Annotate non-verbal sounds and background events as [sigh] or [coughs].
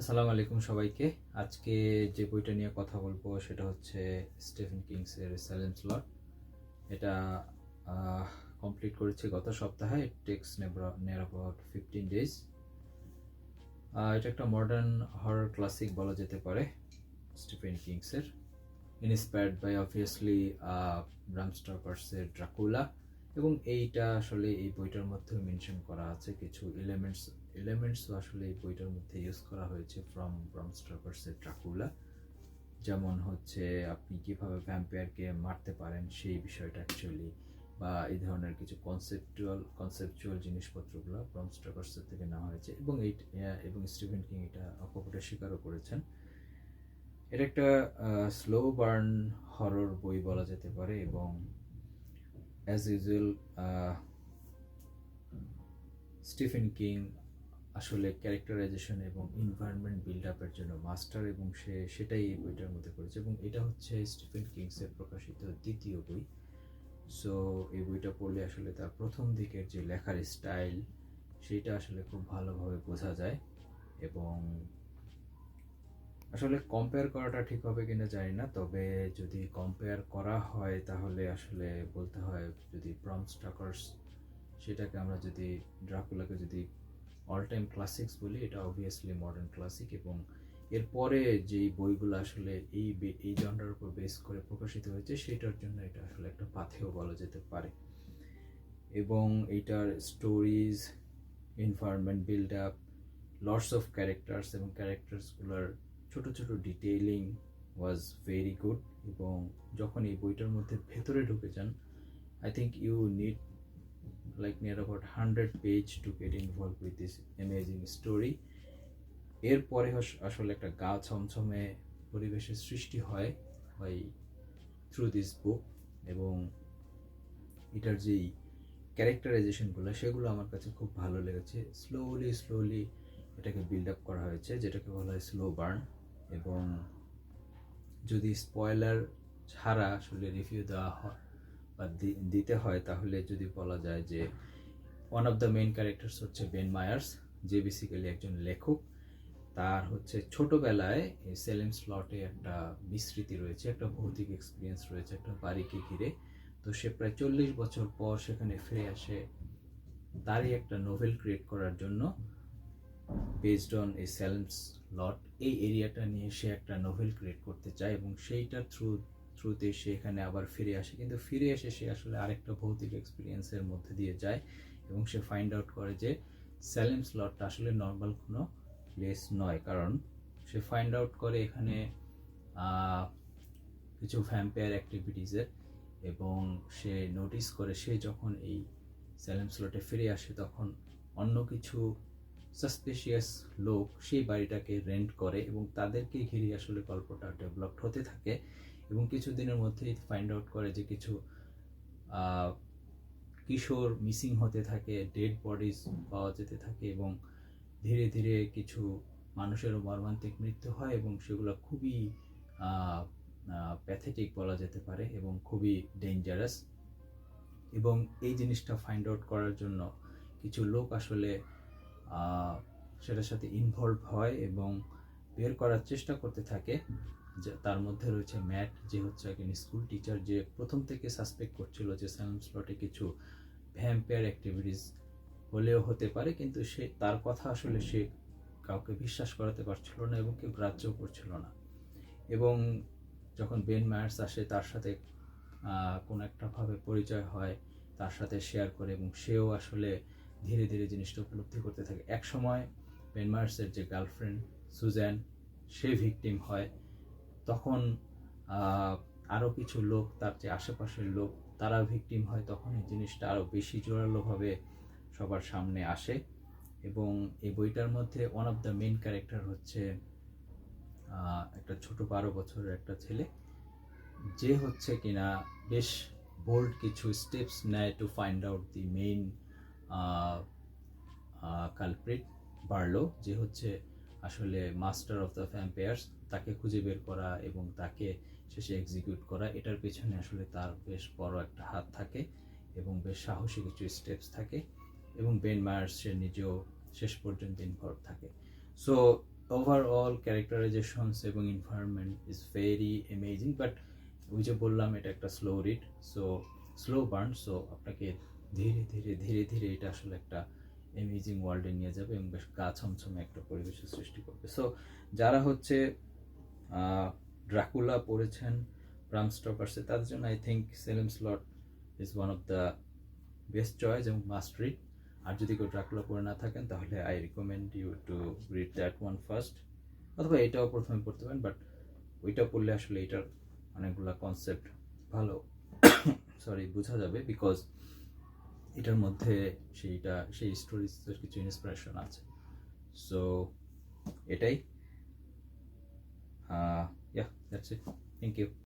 আসসালামু আলাইকুম সবাইকে। আজকে যে বইটা নিয়ে কথা বলব সেটা হচ্ছে স্টিফেন কিংসের সাইলেন্স লট এটা কমপ্লিট করেছি গত সপ্তাহে। টেক্স নেয়ার অ্যাবাউট ফিফটিন ডেজ এটা একটা মডার্ন হরর ক্লাসিক বলা যেতে পারে স্টিফেন কিংসের। ইন্সপায়ার্ড বাই অবভিয়াসলি ব্রাম স্টকার্সের ড্রাকুলা এবং এইটা আসলে এই বইটার মধ্যে মেনশন করা আছে কিছু এলিমেন্টস এলিমেন্টসও আসলে এই বইটার মধ্যে ইউজ করা হয়েছে ফ্রম ব্রাম স্টকার্সের ড্রাকুলা যেমন হচ্ছে আপনি কীভাবে ভ্যাম্পায়ারকে মারতে পারেন সেই বিষয়টা অ্যাকচুয়ালি বা এই ধরনের কিছু কনসেপচুয়াল কনসেপচুয়াল জিনিসপত্রগুলো ব্রাম স্টকার্সের থেকে নেওয়া হয়েছে এবং এই এবং স্টিভেন কিং এটা অকপটে স্বীকারও করেছেন। এটা একটা স্লো বার্ন হরর বই বলা যেতে পারে এবং অ্যাজ ইউজুয়াল স্টিফেন কিং আসলে ক্যারেক্টারাইজেশন এবং এনভায়রনমেন্ট বিল্ড আপের জন্য মাস্টার এবং সে সেটাই এই বইটার মধ্যে করেছে এবং এটা হচ্ছে স্টিফেন কিংসের প্রকাশিত দ্বিতীয় বই। সো এই বইটা পড়লে আসলে তার প্রথম দিকের যে লেখার স্টাইল সেটা আসলে খুব ভালোভাবে বোঝা যায় এবং আসলে কম্পেয়ার করাটা ঠিক হবে কিনা জানি না, তবে যদি কম্পেয়ার করা হয় তাহলে আসলে বলতে হয় যদি ব্রম স্টাকার্স সেটাকে আমরা যদি ড্রাকুলাকে যদি অল টাইম ক্লাসিক্স বলি, এটা অবভিয়াসলি মডার্ন ক্লাসিক এবং এরপরে যেই বইগুলো আসলে এই এই জনরার উপর বেস করে প্রকাশিত হয়েছে সেটার জন্য এটা আসলে একটা পাথেও বলা যেতে পারে। এবং এইটার stories environment build up lots of characters এবং ক্যারেক্টার্সগুলোর ছোট ছোট ডিটেইলিং ওয়াজ ভেরি গুড এবং যখন এই বইটার মধ্যে ভেতরে ঢুকে যান I think you need like near about 100 page to get involved with this amazing story. এরপরে আসলে একটা গা ছমছমে পরিবেশের সৃষ্টি হয় বাই থ্রু দিস বুক এবং এটার যেই ক্যারেক্টারাইজেশনগুলো সেগুলো আমার কাছে খুব ভালো লেগেছে। স্লোলি স্লোলি এটাকে বিল্ড আপ করা হয়েছে, যেটাকে বলা হয় স্লো বার্ন এবং যদি স্পয়লার ছাড়া আসলে রিভিউ দেওয়া হয় বা দিতে হয়, তাহলে যদি বলা যায় যে one of the main characters হচ্ছে বেন মায়ার্স যে বেসিক্যালি একজন লেখক। তার হচ্ছে ছোটবেলায় এই সেলেম স্লটে একটা বিস্মৃতি রয়েছে, একটা ভৌতিক এক্সপিরিয়েন্স রয়েছে, একটা বাড়িকে ঘিরে। তো সে প্রায় চল্লিশ বছর পর সেখানে ফিরে আসে তারই একটা নোভেল ক্রিয়েট করার জন্য বেসড অন এই সেলেমস লট এই এরিয়াটা নিয়ে সে একটা নোভেল ক্রিয়েট করতে চায় এবং সেইটার থ্রু থ্রুতে সে এখানে আবার ফিরে আসে। কিন্তু ফিরে এসে সে আসলে আরেকটা ভৌতিক এক্সপিরিয়েন্সের মধ্যে দিয়ে যায় এবং সে ফাইন্ড আউট করে যে স্যালেম স্লটটা আসলে নর্মাল কোনো প্লেস নয়। কারণ সে ফাইন্ড আউট করে এখানে কিছু ভ্যাম্পায়ার অ্যাক্টিভিটিসের এবং সে নোটিস করে সে যখন এই স্যালেম স্লটে ফিরে আসে তখন অন্য কিছু সাসপিশিয়াস লোক সেই বাড়িটাকে রেন্ট করে এবং তাদেরকে ঘিরে আসলে গল্পটা ডেভেলপড হতে থাকে এবং কিছুদিনের মধ্যেই ফাইন্ড আউট করে যে কিছু কিশোর মিসিং হতে থাকে ডেড বডিজ পাওয়া যেতে থাকে এবং ধীরে ধীরে কিছু মানুষেরও মর্মান্তিক মৃত্যু হয় এবং সেগুলো খুবই প্যাথেটিক বলা যেতে পারে এবং খুবই ডেঞ্জারাস এবং এই জিনিসটা ফাইন্ড আউট করার জন্য কিছু লোক আসলে সেটার সাথে ইনভলভ হয় এবং বের করার চেষ্টা করতে থাকে। যে তার মধ্যে রয়েছে ম্যাট, যে হচ্ছে একজন স্কুল টিচার যে প্রথম থেকে সাসপেক্ট করছিল যে স্যালম স্লটে কিছু ভ্যাম্পায়ার অ্যাক্টিভিটিস হলেও হতে পারে, কিন্তু সে, তার কথা আসলে সে কাউকে বিশ্বাস করাতে পারছিল না এবং কেউ গ্রাহ্য করছিল না। এবং যখন বেন মায়ার্স আসে, তার সাথে কোনো একটাভাবে পরিচয় হয়, তার সাথে শেয়ার করে এবং সেও আসলে ধীরে ধীরে জিনিসটা উপলব্ধি করতে থাকে। এক সময় বেন মায়ার্সের যে গার্লফ্রেন্ড সুজ্যান সে ভিকটিম হয়। তখন আরও কিছু লোক, তার যে আশেপাশের লোক তারা ভিকটিম হয়। তখন এই জিনিসটা আরও বেশি জোরালোভাবে সবার সামনে আসে। এবং এই বইটার মধ্যে one of the main character হচ্ছে একটা ছোট বারো বছরের একটা ছেলে। যে হচ্ছে কিনা বেশ বোল্ড কিছু স্টেপস নেয় to find out the main culprit Barlow যে হচ্ছে আসলে মাস্টার অফ দ্য ফ্যাম্পেয়ার্স তাকে খুঁজে বের করা এবং তাকে শেষে এক্সিকিউট করা, এটার পেছনে আসলে তার বেশ বড় একটা হাত থাকে এবং বেশ সাহসী কিছু স্টেপস থাকে এবং বেন মায়ার্স সে নিজেও শেষ পর্যন্ত ইনভলভ থাকে। সো ওভারঅল ক্যারেক্টারাইজেশনস এবং environment is very amazing but ওই যে বললাম, এটা একটা slow read so slow burn so আপনাকে ধীরে ধীরে ধীরে ধীরে এটা আসলে একটা অ্যামেজিং ওয়ার্ল্ডে নিয়ে যাবে এবং বেশ গা ছমছমে একটা পরিবেশের সৃষ্টি করবে। সো যারা হচ্ছে ড্রাকুলা পড়েছেন ব্রাম স্টকার্সে তাদের জন্য I think Salem's Lot is one of the best choice এবং মাস্ট রিড আর যদি কেউ ড্রাকুলা পড়ে না থাকেন, তাহলে I recommend you to read that one first অথবা এটাও প্রথমে পড়তে পারেন বাট ওইটা পড়লে আসলে এটার অনেকগুলো কনসেপ্ট ভালো। [coughs] সরি বোঝা যাবে বিকজ এটার মধ্যে সেইটা, সেই স্টোরিজের কিছু ইন্সপিরেশন আছে। সো এটাই। Yeah that's it thank you